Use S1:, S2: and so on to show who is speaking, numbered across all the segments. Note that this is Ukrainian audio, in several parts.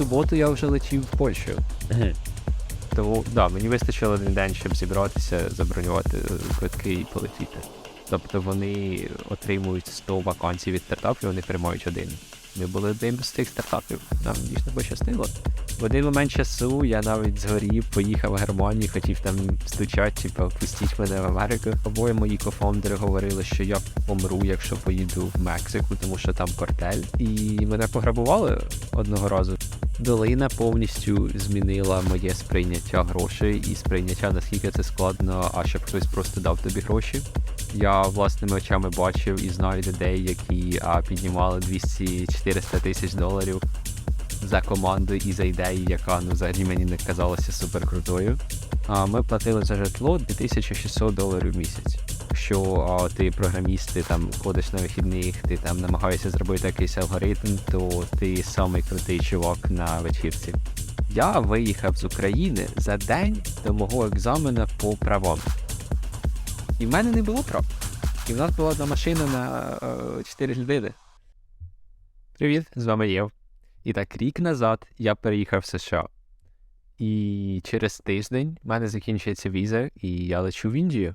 S1: суботу я вже летів в Польщу. Тому да, мені вистачило один день, щоб зібратися, забронювати е, квитки і полетіти. Тобто вони отримують 100 вакансій від стартапів, вони приймають один. Ми були одним з тих стартапів, нам дійсно пощастило. В один момент часу я навіть згорів, поїхав в Германію, хотів там стучати, типу, пустіть мене в Америку. Обоє мої кофаундери говорили, що я помру, якщо поїду в Мексику, тому що там картель. І мене пограбували одного разу. Долина повністю змінила моє сприйняття грошей і сприйняття, наскільки це складно, а щоб хтось просто дав тобі гроші. Я власними очами бачив і знаю людей, які а, піднімали 200-400 тисяч доларів за команду і за ідею, яка ну взагалі мені не казалася супер крутою. А ми платили за житло 2600 доларів в місяць. Якщо а, ти програміст, ти там ходиш на вихідних, ти там намагаєшся зробити якийсь алгоритм, то ти самий крутий чувак на вечірці. Я виїхав з України за день до мого екзамена по правам. І в мене не було прав. І в нас була одна машина на е, 4 людини. Привіт, з вами Єв. І так, рік назад я переїхав в США. І через тиждень в мене закінчується віза, і я лечу в Індію.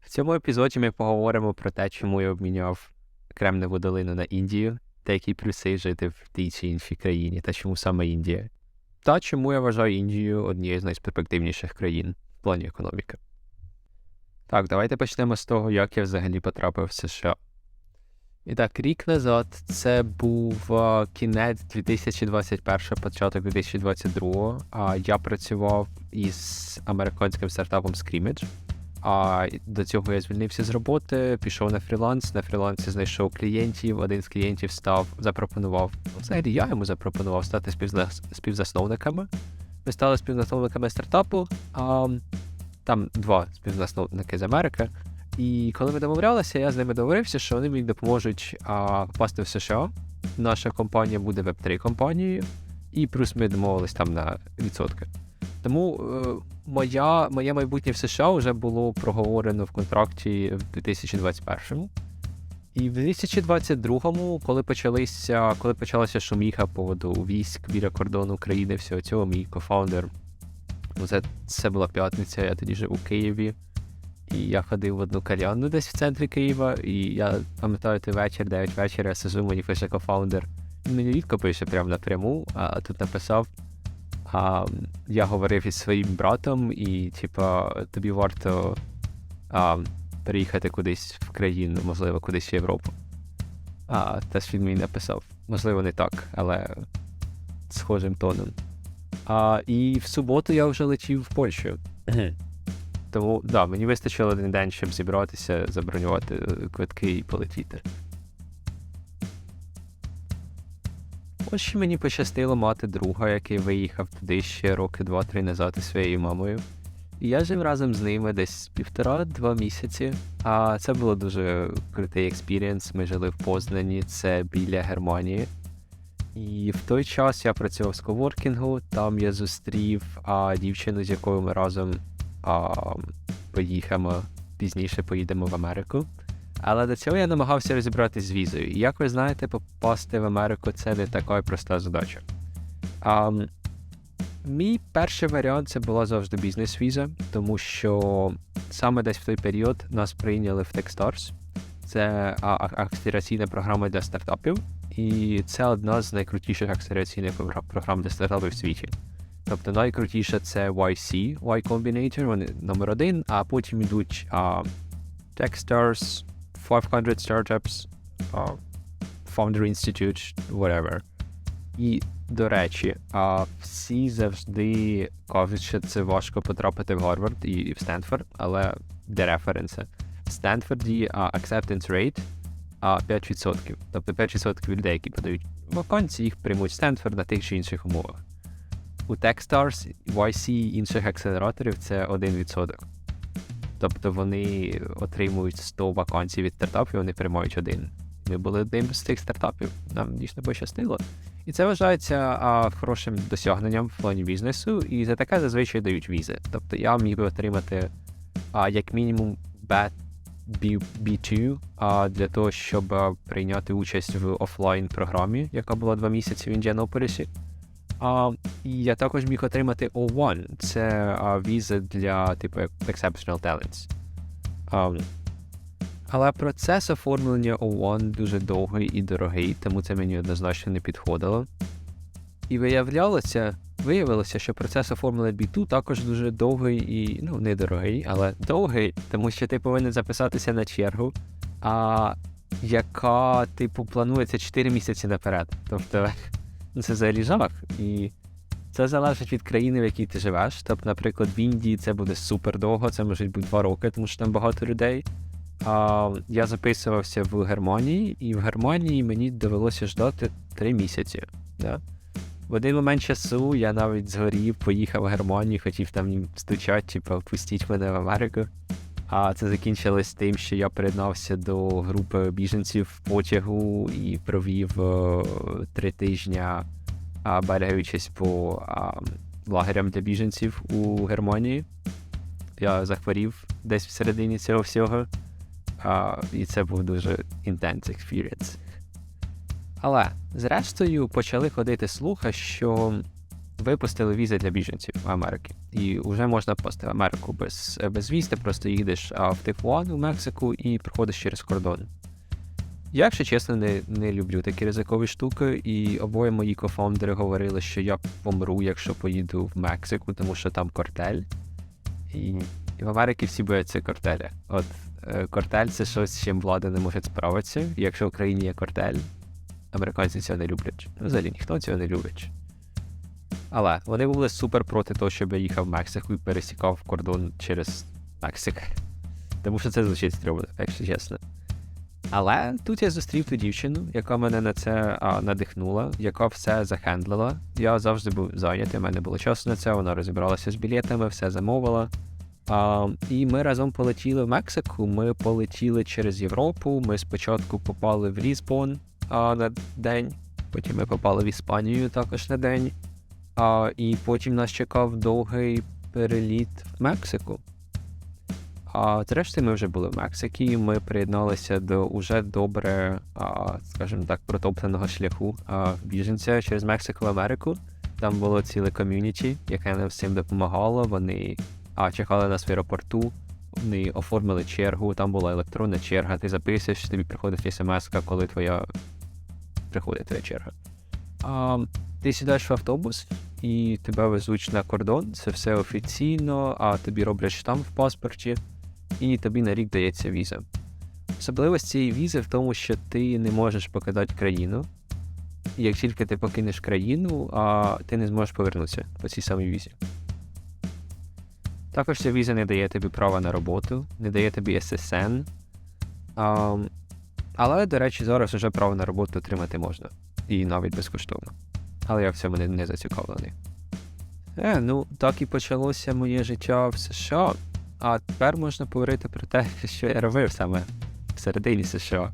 S1: В цьому епізоді ми поговоримо про те, чому я обміняв Кремневу долину на Індію, та які плюси жити в тій чи іншій країні, та чому саме Індія. Та чому я вважаю Індію однією з найперспективніших країн в плані економіки. Так, давайте почнемо з того, як я взагалі потрапив в США. І так, рік назад це був а, кінець 2021, початок 2022. А я працював із американським стартапом Scrimmage. А до цього я звільнився з роботи, пішов на фріланс. На фрілансі знайшов клієнтів. Один з клієнтів став, запропонував. Взагалі я йому запропонував стати співзас- співзасновниками. Ми стали співзасновниками стартапу. А, там два співзасновники з Америки. І коли ми домовлялися, я з ними договорився, що вони мені допоможуть а, попасти в США. Наша компанія буде веб-3 компанією, і плюс ми домовились там на відсотки. Тому е, моя, моє майбутнє в США вже було проговорено в контракті в 2021-му. І в 2022-му, коли почалися, коли почалася шуміха по поводу військ біля кордону України, всього цього, мій кофаундер, ну це, це була п'ятниця, я тоді жив у Києві. І я ходив в одну кальянну десь в центрі Києва, і я пам'ятаю той вечір, 9 вечора, я сижу, мені пише кофаундер. Мені рідко пише прямо напряму, а тут написав. А, я говорив із своїм братом, і, типа, тобі варто а, переїхати кудись в країну, можливо, кудись в Європу. А теж він мені написав. Можливо, не так, але схожим тоном. А, і в суботу я вже летів в Польщу. Тому да, мені вистачило один день, щоб зібратися, забронювати е, квитки і полетіти. Ось ще мені пощастило мати друга, який виїхав туди ще роки два-три назад із своєю мамою. І я жив разом з ними десь півтора-два місяці. А це було дуже крутий експірієнс. Ми жили в Познані, це біля Германії. І в той час я працював з коворкінгу, там я зустрів а, дівчину, з якою ми разом а, поїхемо пізніше поїдемо в Америку. Але до цього я намагався розібратися з візою. І як ви знаєте, попасти в Америку це не така проста задача. А, мій перший варіант це була завжди бізнес-віза, тому що саме десь в той період нас прийняли в Techstars. Це акселераційна програма для стартапів, і це одна з найкрутіших акселераційних програм для стартапів в світі. Тобто найкрутіше це YC, Y Combinator, вони номер один, а потім йдуть а, Techstars, 500 Startups, а, Founder Institute, whatever. І, до речі, а, всі завжди кажуть, що це важко потрапити в Гарвард і в Стенфорд, але де референси? В Стенфорді а, acceptance rate а, 5%. Тобто 5% людей, які подають вакансії, їх приймуть в Стенфорд на тих чи інших умовах. У Techstars, YC інших акселераторів це 1%. Тобто вони отримують 100 вакансій від стартапів, вони приймають один. Ми були одним з цих стартапів, нам дійсно пощастило. І це вважається а, хорошим досягненням в плані бізнесу, і за таке зазвичай дають візи. Тобто я міг би отримати а, як мінімум B- B2 а, для того, щоб прийняти участь в офлайн програмі, яка була два місяці в Індіанаполісі. А, я також міг отримати O1. Це а, віза для типу Exceptional Talents. А, але процес оформлення O1 дуже довгий і дорогий, тому це мені однозначно не підходило. І виявлялося, виявилося, що процес оформлення B2 також дуже довгий і ну, недорогий, але довгий, тому що ти повинен записатися на чергу, а, яка, типу, планується 4 місяці наперед. Тобто, це взагалі жах. І це залежить від країни, в якій ти живеш. Тобто, наприклад, в Індії це буде супер довго, це може бути 2 роки, тому що там багато людей. А, я записувався в Германії, і в Германії мені довелося ждати 3 місяці. Да? В один момент часу я навіть згорів, поїхав в Германію, хотів там стучати, типу, пустіть мене в Америку. А це закінчилось тим, що я приєднався до групи біженців потягу і провів е, три тижні, а, берегаючись по а, лагерям для біженців у Германії. Я захворів десь всередині цього всього. А, і це був дуже intense experience. Але зрештою почали ходити слухи, що випустили візи для біженців в Америки. І вже можна попасти в Америку без, без віз, ти просто їдеш в Тихуан, у Мексику, і проходиш через кордон. Я, якщо чесно, не, не люблю такі ризикові штуки, і обоє мої кофаундери говорили, що я помру, якщо поїду в Мексику, тому що там картель. І, в Америці всі бояться картеля. От е, картель це щось, з чим влада не може справитися. Якщо в країні є картель, американці цього не люблять. Взагалі ніхто цього не любить. Але вони були супер проти того, щоб я їхав в Мексику і пересікав кордон через Мексик. Тому що це звучить стрьомно, якщо чесно. Але тут я зустрів ту дівчину, яка мене на це а, надихнула, яка все захендлила. Я завжди був зайнятий, в мене було часу на це, вона розібралася з білетами, все замовила. А, і ми разом полетіли в Мексику. Ми полетіли через Європу. Ми спочатку попали в Лісбон а, на день, потім ми попали в Іспанію також на день. А, і потім нас чекав довгий переліт в Мексику. А зрештою, ми вже були в Мексиці, ми приєдналися до уже добре, а, скажімо так, протопленого шляху а, біженця через Мексику в Америку. Там було ціле ком'юніті, яке нам всім допомагало. Вони а, чекали нас в аеропорту, вони оформили чергу, там була електронна черга, ти записуєш, тобі приходить смс, коли твоя приходить твоя черга. А, ти сідаєш в автобус і тебе везуть на кордон, це все офіційно, а тобі роблять штамп в паспорті, і тобі на рік дається віза. Особливість цієї візи в тому, що ти не можеш покидати країну. І як тільки ти покинеш країну, а ти не зможеш повернутися по цій самій візі. Також ця віза не дає тобі права на роботу, не дає тобі SSN. А, але, до речі, зараз вже право на роботу отримати можна. І навіть безкоштовно. Але я в цьому не, не зацікавлений. Е, ну, так і почалося моє життя в США. А тепер можна поговорити про те, що я робив саме всередині США.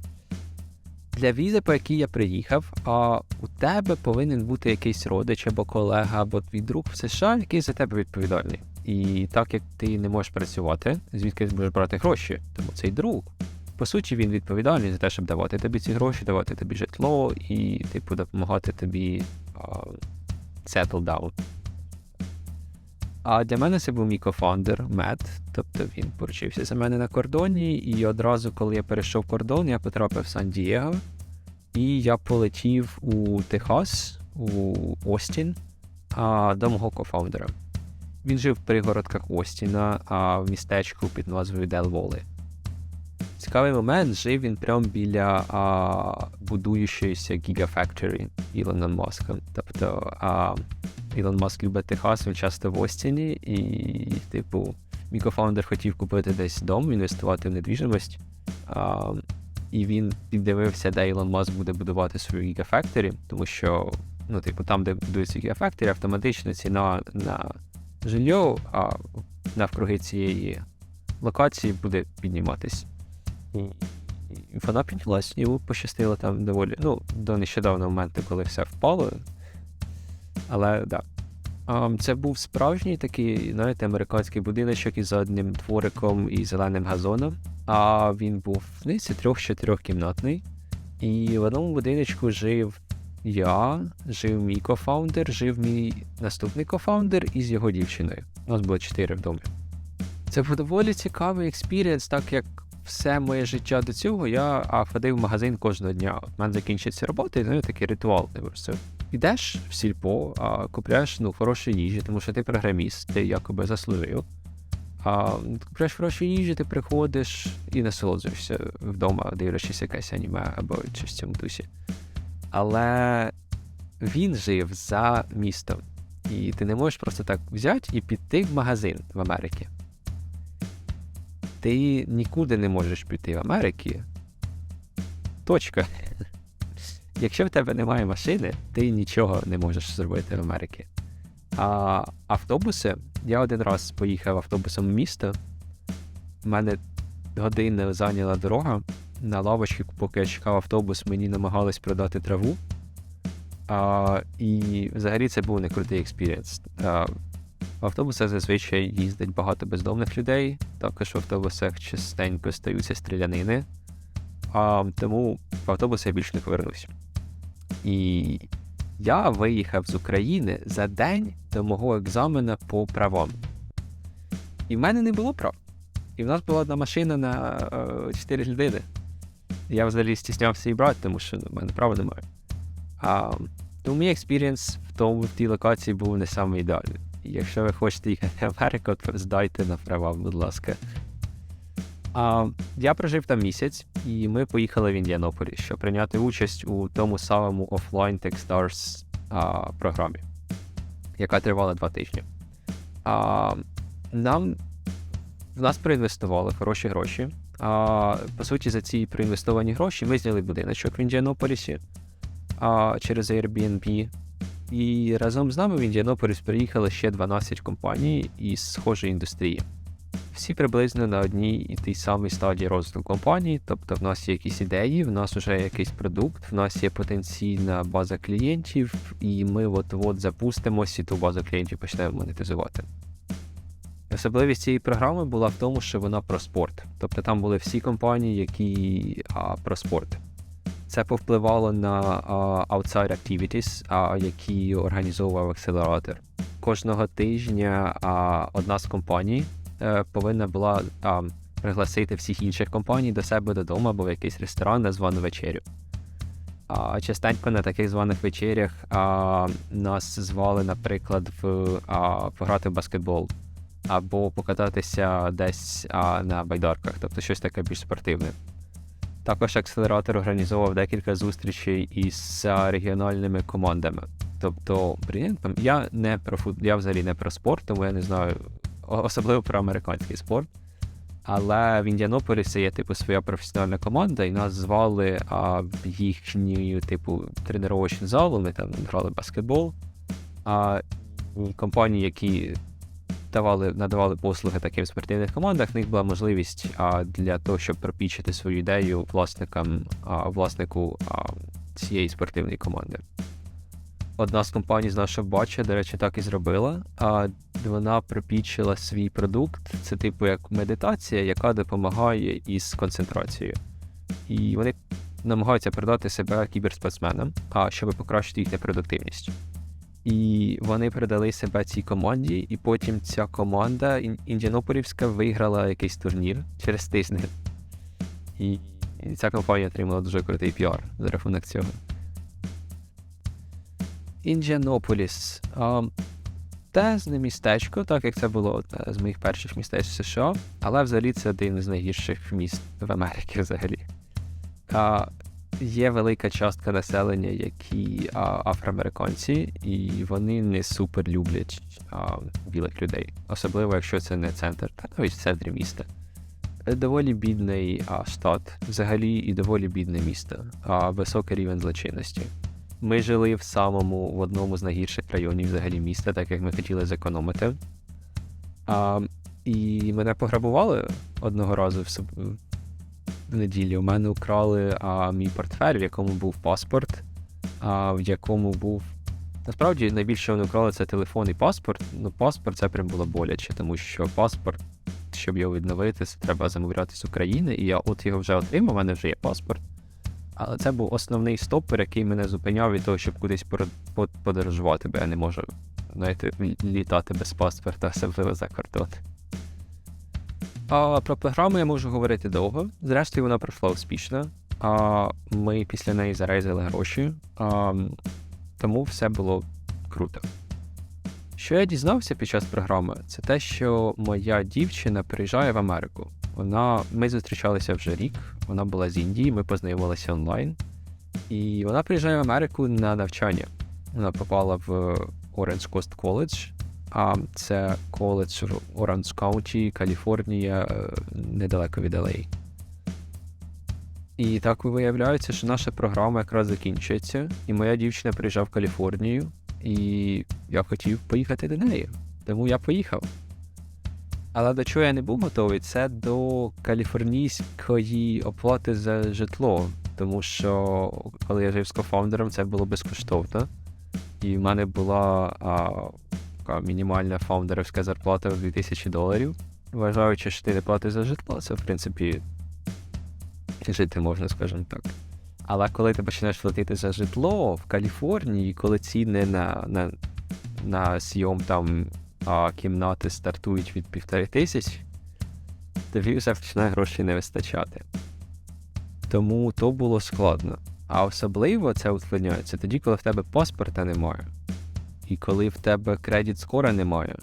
S1: Для візи, по якій я приїхав, а у тебе повинен бути якийсь родич або колега, або твій друг в США, який за тебе відповідальний. І так як ти не можеш працювати, звідки ти можеш брати гроші, тому цей друг. По суті, він відповідальний за те, щоб давати тобі ці гроші, давати тобі житло і, типу, допомагати тобі settle down. А для мене це був мій кофаундер Мет, тобто він поручився за мене на кордоні, і одразу, коли я перейшов кордон, я потрапив в Сан-Дієго, і я полетів у Техас, у Остін, до мого кофаундера. Він жив в пригородках Остіна, а в містечку під назвою Делволи. Цікавий момент, жив він прямо біля а, будуючоїся Gigafactory Ілона Маска. Тобто а, Ілон Маск любить Техас, він часто в Остіні, і, типу, мій кофаундер хотів купити десь дом, інвестувати в недвіжимость. А, і він піддивився, де Ілон Маск буде будувати свою Gigafactory, тому що, ну, типу, там, де будується Gigafactory, автоматично ціна на жилье а навкруги цієї локації буде підніматись. І, вона піднялась, і пощастило там доволі. Ну, до нещодавнього моменту, коли все впало. Але да. А, Це був справжній такий, знаєте, американський будиночок із одним двориком і зеленим газоном. А він був здається, трьох-чотирьохкімнатний. І в одному будиночку жив я, жив мій кофаундер, жив мій наступний кофаундер із його дівчиною. У нас було чотири в домі. Це був доволі цікавий експірієнс, так як все моє життя до цього я а, ходив в магазин кожного дня. В мене закінчиться робота, і ну, такий ритуал. Ти просто йдеш в сільпо, а, купляєш ну, хороші їжі, тому що ти програміст, ти якоби заслужив. А, купляєш хороші їжі, ти приходиш і насолоджуєшся вдома, дивлячись якесь аніме або щось в цьому дусі. Але він жив за містом. І ти не можеш просто так взяти і піти в магазин в Америці. Ти нікуди не можеш піти в Америці. Точка. Якщо в тебе немає машини, ти нічого не можеш зробити в Америці. А автобуси, я один раз поїхав автобусом в місто. У мене годину зайняла дорога. На лавочці, поки я чекав автобус, мені намагались продати траву. А, і взагалі це був не крутий експірієнс. В автобусах зазвичай їздить багато бездомних людей, також в автобусах частенько стаються стрілянини. А, тому в автобус я більше не повернусь. І я виїхав з України за день до мого екзамена по правам. І в мене не було прав. І в нас була одна машина на е, 4 людини. Я взагалі стіснявся її брати, тому що ну, в мене права немає. А, тому мій експірієнс в тому в тій локації був не саме ідеальний. Якщо ви хочете їхати в Америку, то здайте на права, будь ласка. А, я прожив там місяць, і ми поїхали в Індіанополі, щоб прийняти участь у тому самому офлайн Techstars а, програмі, яка тривала два тижні. А, нам в нас проінвестували хороші гроші. А, по суті, за ці проінвестовані гроші ми зняли будиночок в Індіанополісі а, через Airbnb. І разом з нами в Індіанополіс приїхали ще 12 компаній із схожої індустрії. Всі приблизно на одній і тій самій стадії розвитку компанії, тобто в нас є якісь ідеї, в нас вже якийсь продукт, в нас є потенційна база клієнтів, і ми от-от запустимося і ту базу клієнтів почнемо монетизувати. Особливість цієї програми була в тому, що вона про спорт. Тобто там були всі компанії, які а, про спорт. Це повпливало на Outside Activities, які організовував акселератор. Кожного тижня одна з компаній е, повинна була пригласити всіх інших компаній до себе додому або в якийсь ресторан на звану вечерю. А частенько на таких званих вечерях а, нас звали, наприклад, в а, пограти в баскетбол або покататися десь а, на байдарках, тобто щось таке більш спортивне. Також акселератор організовував декілька зустрічей із регіональними командами. Тобто, я не про фут... я взагалі не про спорт, тому я не знаю особливо про американський спорт. Але в Індіанополісі є типу своя професіональна команда, і нас звали а, в їхню типу тренувальну залу. Ми там грали баскетбол. А компанії, які давали, надавали послуги таким спортивних командах, в них була можливість а, для того, щоб пропічити свою ідею власникам, а, власнику а, цієї спортивної команди. Одна з компаній з нашого бача, до речі, так і зробила. А вона пропічила свій продукт. Це типу як медитація, яка допомагає із концентрацією. І вони намагаються продати себе кіберспортсменам, а щоб покращити їхню продуктивність. І вони передали себе цій команді, і потім ця команда Ін- Індіанополівська виграла якийсь турнір через тиждень. І ця компанія отримала дуже крутий піар за рахунок цього. Індіанополіс. Тезне містечко, так як це було з моїх перших містеч в США, але взагалі це один з найгірших міст в Америці взагалі. А, є велика частка населення, які а, афроамериканці, і вони не супер люблять а, білих людей, особливо якщо це не центр, та навіть в центрі міста. Доволі бідний а, штат, взагалі, і доволі бідне місто, а високий рівень злочинності. Ми жили в самому в одному з найгірших районів взагалі міста, так як ми хотіли зекономити. А, і мене пограбували одного разу в неділі. У мене украли а, мій портфель, в якому був паспорт, а, в якому був Насправді найбільше вони украли це телефон і паспорт. Ну, паспорт це прям було боляче, тому що паспорт, щоб його відновити, це треба замовляти з України. І я от його вже отримав, у мене вже є паспорт. Але це був основний стопер, який мене зупиняв від того, щоб кудись по- подорожувати, бо я не можу знаєте, літати без паспорта, особливо за кордон. А про програму я можу говорити довго. Зрештою, вона пройшла успішно. А ми після неї зарейзили гроші, а, тому все було круто. Що я дізнався під час програми, це те, що моя дівчина приїжджає в Америку. Вона, ми зустрічалися вже рік, вона була з Індії, ми познайомилися онлайн. І вона приїжджає в Америку на навчання. Вона попала в Orange Coast College, а це коледж в Orange Каліфорнія, е, недалеко від LA. І так виявляється, що наша програма якраз закінчується, і моя дівчина приїжджає в Каліфорнію, і я хотів поїхати до неї. Тому я поїхав. Але до чого я не був готовий, це до каліфорнійської оплати за житло. Тому що коли я жив з кофаундером, це було безкоштовно. І в мене була а, така мінімальна фаундерівська зарплата в 2000 доларів. Вважаючи, що ти не платиш за житло, це в принципі жити можна, скажімо так. Але коли ти починаєш платити за житло в Каліфорнії, коли ціни на, на, на сйом там а, кімнати стартують від півтори тисяч, тобі вже починає грошей не вистачати. Тому то було складно. А особливо це ускладняється тоді, коли в тебе паспорта немає. І коли в тебе кредит скора немає.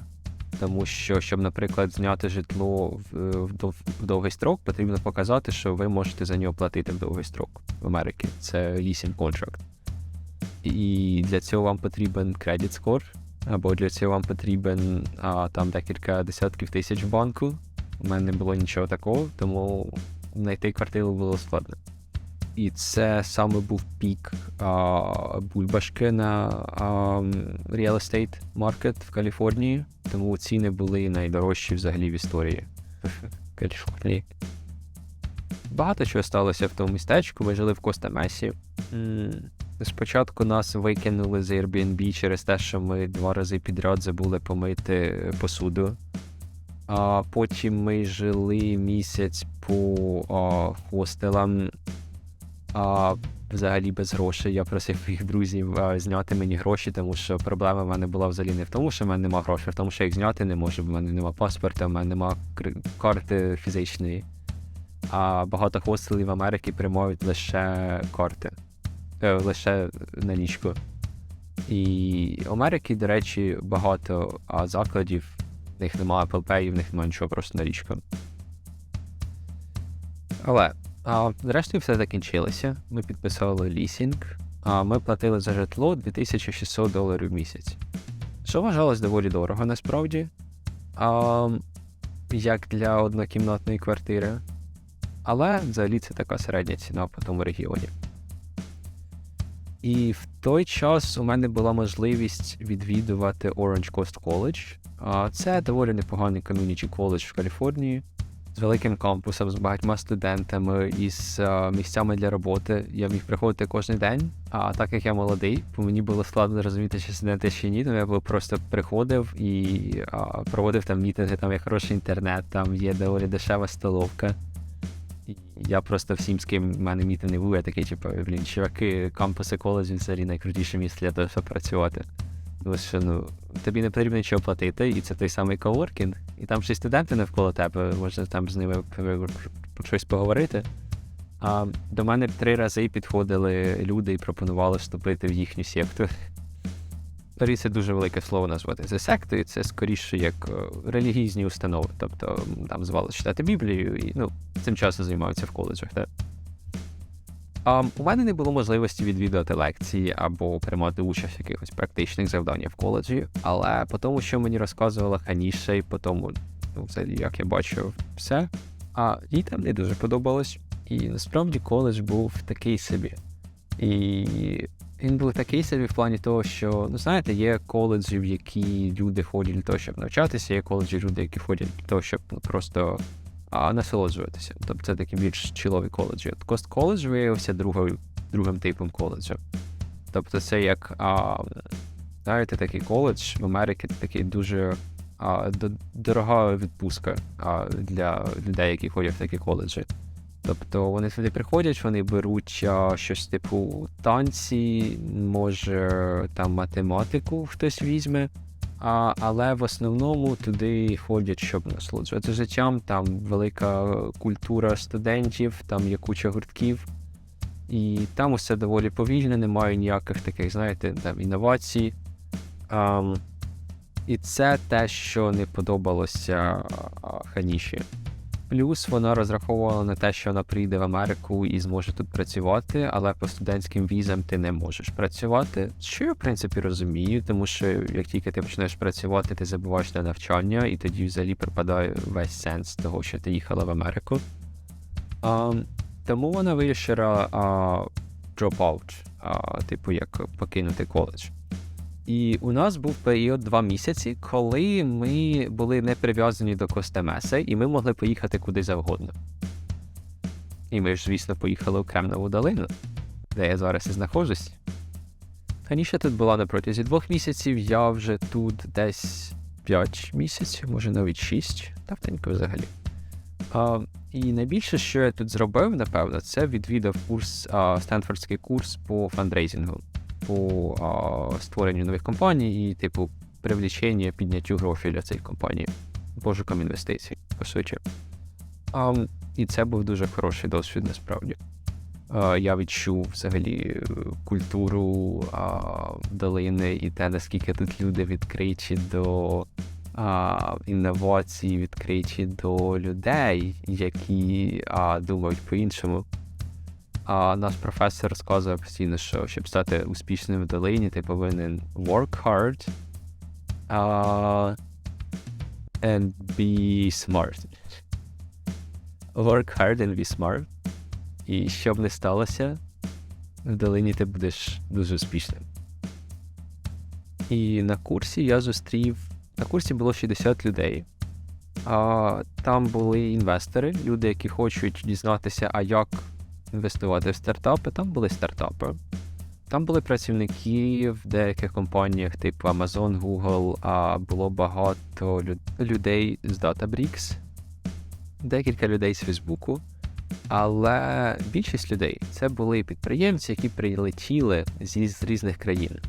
S1: Тому що, щоб, наприклад, зняти житло в, в, довгий строк, потрібно показати, що ви можете за нього платити в довгий строк в Америці. Це leasing contract. І для цього вам потрібен credit score, або для цього вам потрібен а, там декілька десятків тисяч в банку. У мене не було нічого такого, тому знайти квартиру було складно. І це саме був пік а, бульбашки на real estate market в Каліфорнії, тому ціни були найдорожчі взагалі в історії Каліфорнії. Багато чого сталося в тому містечку. Ми жили в Коста-Месі. Спочатку нас викинули з Airbnb через те, що ми два рази підряд забули помити посуду. А потім ми жили місяць по а, хостелам, а, взагалі без грошей. Я просив своїх друзів а, зняти мені гроші, тому що проблема в мене була взагалі не в тому, що в мене немає грошей, а в тому, що їх зняти не можу, в мене немає паспорта, в мене немає карти фізичної. А багато хостелів в Америці приймають лише карти, е, лише налічку. І в Америці, до речі, багато а, закладів, в них немає Apple Pay, в них немає нічого, просто налічка. Але а, зрештою все закінчилося. Ми підписали лісінг, а ми платили за житло 2600 доларів в місяць. Що вважалось доволі дорого насправді, а, як для однокімнатної квартири. Але взагалі це така середня ціна по тому регіоні. І в той час у мене була можливість відвідувати Orange Coast College. Це доволі непоганий ком'юніті коледж в Каліфорнії з великим кампусом, з багатьма студентами і з а, місцями для роботи. Я міг приходити кожен день. А так як я молодий, по мені було складно зрозуміти, чи студенти чи ні, тому я просто приходив і а, проводив там мітинги, там є хороший інтернет, там є доволі дешева столовка. Я просто всім, з ким в мене мітинги були, я такий, типу, блін, чуваки, кампуси коледжі взагалі найкрутіше місце для того, щоб працювати. Що ну, тобі не потрібно нічого платити, і це той самий коворкінг, і там ще студенти навколо тебе, можна там з ними про- щось поговорити. А до мене три рази підходили люди і пропонували вступити в їхню секту. Взагалі це дуже велике слово назвати. За сектою це скоріше як е, релігійні установи. Тобто там звали читати Біблію і ну, цим часом займаються в коледжах. Так? У мене не було можливості відвідувати лекції або приймати участь в якихось практичних завданнях в коледжі, але по тому, що мені розказувала Ханіша, і по тому, ну, взагалі, як я бачив все, а їй там не дуже подобалось. І насправді коледж був такий собі. І він був такий собі в плані того, що, ну знаєте, є коледжі, в які люди ходять для того, щоб навчатися, є коледжі, люди, які ходять для того, щоб ну, просто а, насолоджуватися. Тобто це такі більш чилові коледжі. Кост коледж виявився другою, другим типом коледжа. Тобто це як а, знаєте, такий коледж в Америці такий дуже а, дорога відпустка а, для людей, які ходять в такі коледжі. Тобто вони сюди приходять, вони беруть а, щось типу танці, може там математику хтось візьме. А, але в основному туди ходять, щоб насолоджувати життям. Там велика культура студентів, там є куча гуртків. І там усе доволі повільно, немає ніяких таких, знаєте, там інновацій. Ам, і це те, що не подобалося а, Ханіші. Плюс вона розраховувала на те, що вона прийде в Америку і зможе тут працювати, але по студентським візам ти не можеш працювати. Що я в принципі розумію, тому що як тільки ти почнеш працювати, ти забуваєш на навчання, і тоді взагалі пропадає весь сенс того, що ти їхала в Америку. А, тому вона вирішила а, типу, як покинути коледж. І у нас був період два місяці, коли ми були не прив'язані до Костемеса, і ми могли поїхати куди завгодно. І ми ж, звісно, поїхали у Кремнову долину, де я зараз і знаходжусь. Раніше тут була на протязі двох місяців, я вже тут десь 5 місяців, може навіть 6, давненько взагалі. А, і найбільше, що я тут зробив, напевно, це відвідав курс, а, Стенфордський курс по фандрейзингу, по а, створенню нових компаній і, типу, привлічення, підняттю грошей для цих компаній, пошуком інвестицій, по суті. А, і це був дуже хороший досвід, насправді. А, я відчув взагалі е, культуру а, долини і те, наскільки тут люди відкриті до а, інновацій, відкриті до людей, які а, думають по-іншому. А наш професор розказує постійно, що щоб стати успішним в долині, ти повинен work hard а, and be smart. Work hard and be smart. І що б не сталося, в долині ти будеш дуже успішним. І на курсі я зустрів. На курсі було 60 людей. А, там були інвестори, люди, які хочуть дізнатися, а як інвестувати в стартапи. Там були стартапи. Там були працівники в деяких компаніях, типу Amazon, Google, а було багато лю- людей з Databricks, декілька людей з Фейсбуку. Але більшість людей це були підприємці, які прилетіли з різних країн.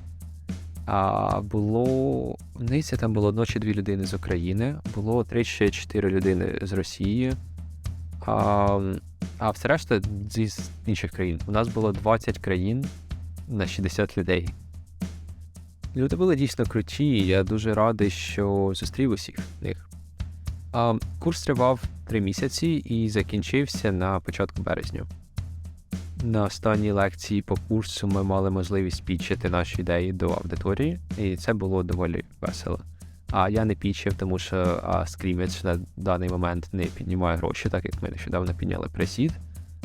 S1: А було, здається, там було одно чи дві людини з України, було три чи чотири людини з Росії, а, а все решта зі інших країн. У нас було 20 країн на 60 людей. Люди були дійсно круті, і я дуже радий, що зустрів усіх них. А, курс тривав три місяці і закінчився на початку березня. На останній лекції по курсу ми мали можливість пічити наші ідеї до аудиторії, і це було доволі весело. А я не пічив, тому що а, на даний момент не піднімає гроші, так як ми нещодавно підняли пресід.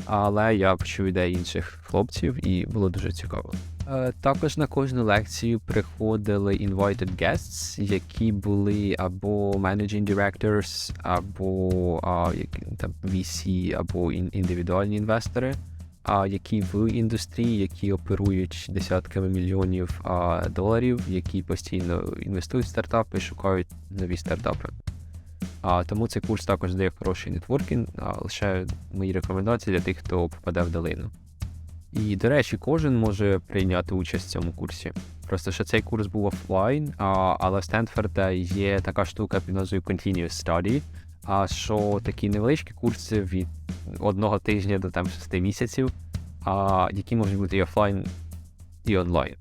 S1: Але я почув ідеї інших хлопців і було дуже цікаво. Е, Також на кожну лекцію приходили invited guests, які були або managing directors, або а, там, VC, або ін- індивідуальні інвестори, а, які в індустрії, які оперують десятками мільйонів а, доларів, які постійно інвестують в стартапи і шукають нові стартапи. А, тому цей курс також дає хороший нетворкінг, а лише мої рекомендації для тих, хто попаде в долину. І, до речі, кожен може прийняти участь в цьому курсі. Просто що цей курс був офлайн, а, але в Стенфорда є така штука під назвою Continuous Study, а що такі невеличкі курси від одного тижня до там шести місяців, а, які можуть бути і офлайн, і онлайн.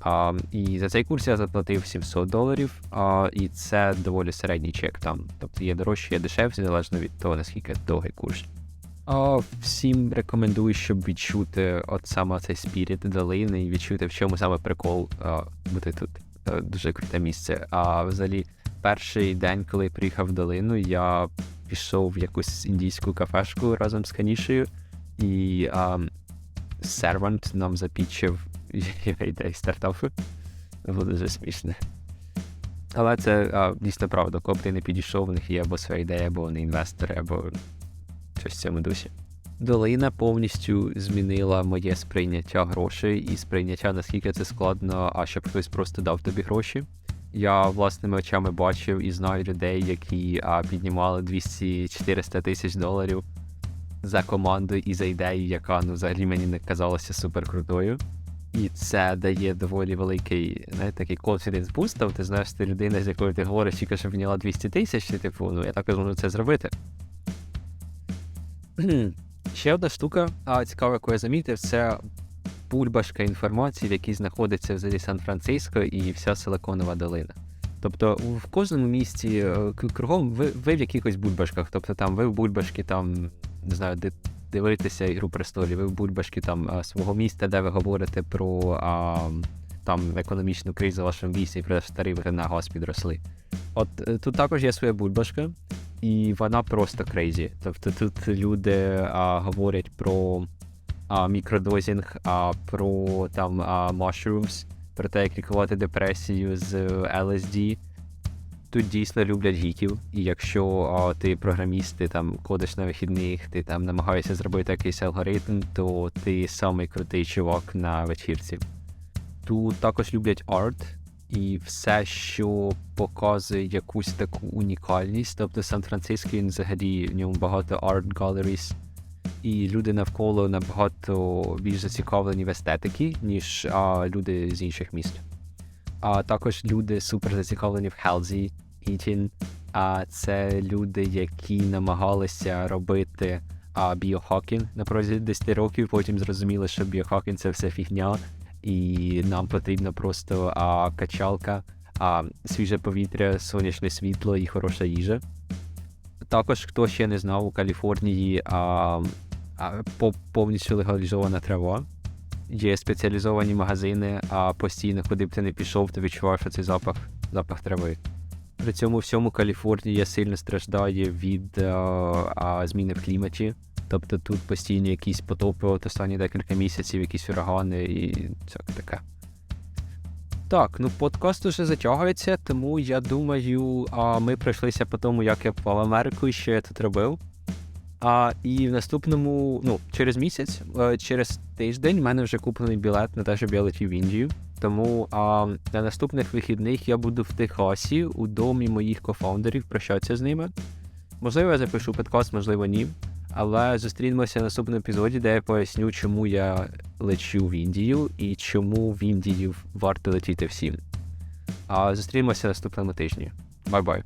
S1: А, і за цей курс я заплатив 700 доларів, а, і це доволі середній чек там. Тобто є дорожче, є дешевше, залежно від того, наскільки довгий курс. А, всім рекомендую, щоб відчути от саме цей спіріт долини і відчути, в чому саме прикол а, бути тут. Е, Дуже круте місце. А взагалі, перший день, коли я приїхав в долину, я пішов в якусь індійську кафешку разом з Канішею, і а, сервант нам запічив ідеї стартапу. Було дуже смішно. Але це а, дійсно правда, коли б ти не підійшов, в них є або своя ідея, або вони інвестори, або щось в цьому дусі. Долина повністю змінила моє сприйняття грошей і сприйняття, наскільки це складно, а щоб хтось просто дав тобі гроші. Я власними очами бачив і знаю людей, які а, піднімали 200-400 тисяч доларів за команду і за ідею, яка ну взагалі мені не казалася суперкрутою. І це дає доволі великий знаєте, такий boost, тобто ти знаєш, ти людина, з якою ти говориш, тільки що підняла 200 тисяч, типу, ну я також можу це зробити. Ще одна штука, а цікава, яку я замітив, це бульбашка інформації, в якій знаходиться взагалі Сан-Франциско і вся Силиконова долина. Тобто в кожному місті е, кругом ви, ви в якихось бульбашках. Тобто там ви в бульбашки там, не знаю, де дивитися Ігру престолів, ви в бульбашки там свого міста, де ви говорите про а, там економічну кризу в вашому місті, про що тарифи на газ підросли. От е, тут також є своя бульбашка, і вона просто крейзі. Тобто тут люди а, говорять про а, мікродозінг, а, про там а, mushrooms, про те, як лікувати депресію з LSD. Тут дійсно люблять гіків, і якщо а, ти програміст, ти там кодиш на вихідних, ти там намагаєшся зробити якийсь алгоритм, то ти самий крутий чувак на вечірці. Тут також люблять арт і все, що показує якусь таку унікальність. Тобто Сан-Франциско він взагалі в ньому багато арт galleries, і люди навколо набагато більш зацікавлені в естетики, ніж а, люди з інших міст. А також люди супер зацікавлені в healthy eating. А це люди, які намагалися робити а, біохакінг на протязі 10 років, потім зрозуміли, що біохакінг це все фігня, і нам потрібна просто а, качалка, а, свіже повітря, сонячне світло і хороша їжа. Також, хто ще не знав, у Каліфорнії а, повністю легалізована трава. Є спеціалізовані магазини, а постійно, куди б ти не пішов, ти відчуваєш цей запах, запах трави. При цьому всьому Каліфорнія сильно страждає від а, а, зміни в кліматі. Тобто тут постійно якісь потопи от останні декілька місяців, якісь урагани і всяке таке. Так, ну подкаст уже затягується, тому я думаю, а, ми пройшлися по тому, як я попав Америку і що я тут робив. А, і в наступному, ну, через місяць, е, через тиждень, в мене вже куплений білет на те, щоб я летів в Індію. Тому а, на наступних вихідних я буду в Техасі у домі моїх кофаундерів, прощатися з ними. Можливо, я запишу подкаст, можливо, ні. Але зустрінемося в наступному епізоді, де я поясню, чому я лечу в Індію і чому в Індію варто летіти всім. А зустрінемося наступному тижні. Бай-бай.